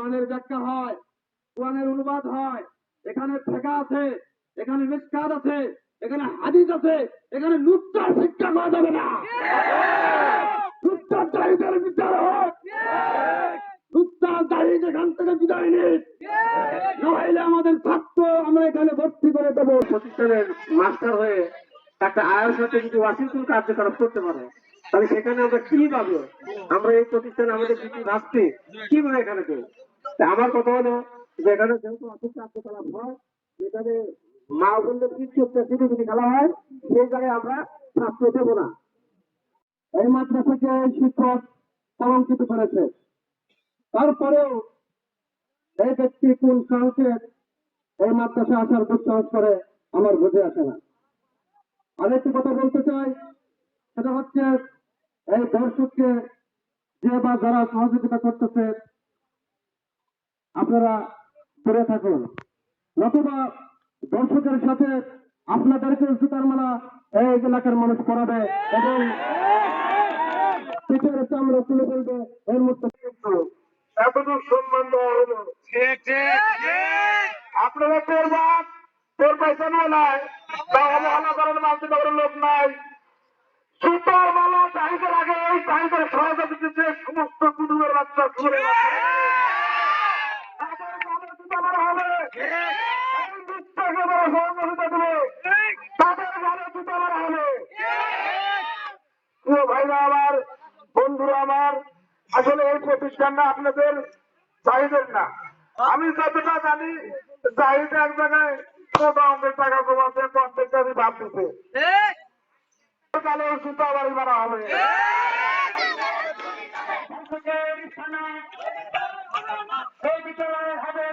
কোরআনের ব্যাখ্যা হয়, কোরআনের অনুবাদ হয়, এখানে ঠেকা আছে, এখানে মিসকাত আছে, এখানে হাদিস আছে, এখানে লুচ্চার শিক্ষা করা যাবে না। দায়ীদের বিচার হোক। এখান থেকে বিদায় আমাদের ছাত্র আমরা এখানে ভর্তি করে দেবো প্রতিষ্ঠানের মাস্টার হয়ে। একটা আয়ের সাথে যদি ওয়াসিকুল কার্যকলাপ করতে পারে, তাহলে সেখানে আমরা কি পাবো আমরা এই প্রতিষ্ঠানে আমাদের কিছু ভাবছি কি পাবো এখানে আমার কথা হলো যে এখানে যেহেতু অসুখ কার্যকলাপ হয়, যেখানে মা বললে কিছু সিটি খেলা হয়, সেই জায়গায় আমরা ছাত্র দেবো না। এই মাদ্রাসাকে শিক্ষক কলঙ্কিত করেছে। তারপরেও এই ব্যক্তি কোন সাহসে এই মাদ্রাসা আসার দুঃসাহস করে, আমার বুঝে আসে না। আরেকটি কথা বলতে চাই, সেটা হচ্ছে এই দর্শককে যে বা যারা সহযোগিতা করতেছে আপনারা দূরে থাকুন। নতুবা দর্শকের সাথে আপনাদেরকে জুতার মালা এই এলাকার মানুষ করাবে এবং পিঠের চামড়া তুলে ফেলবে এর মধ্যে এতটুকু সম্মান দেওয়া হলো। ঠিক ঠিক আপনারা করবেন তোর পয়সা নাই তা অবহেলা করেন মানতে লোক নাই। সুতোর মালা চাহিদার আগে এই চাহিদার সমস্ত কুটুমের বাচ্চা ঘুরে তাদের গালে জুতা মারা হবে এই মিথ্যাকে বড় সহযোগিতা দেবে তাদের গালে জুতা মারা হবে প্রিয় ভাইরা আমার বন্ধুরা আমার আসলে এই প্রতিষ্ঠানটা আপনাদের চাহিদার না। আমি যতটা জানি চাহিদা এক জায়গায় কত অঙ্কের টাকা কন্ট্রাক্ট আমি ভাব দিতে তাহলে সুতা বাড়ি মারা হবে। হবে।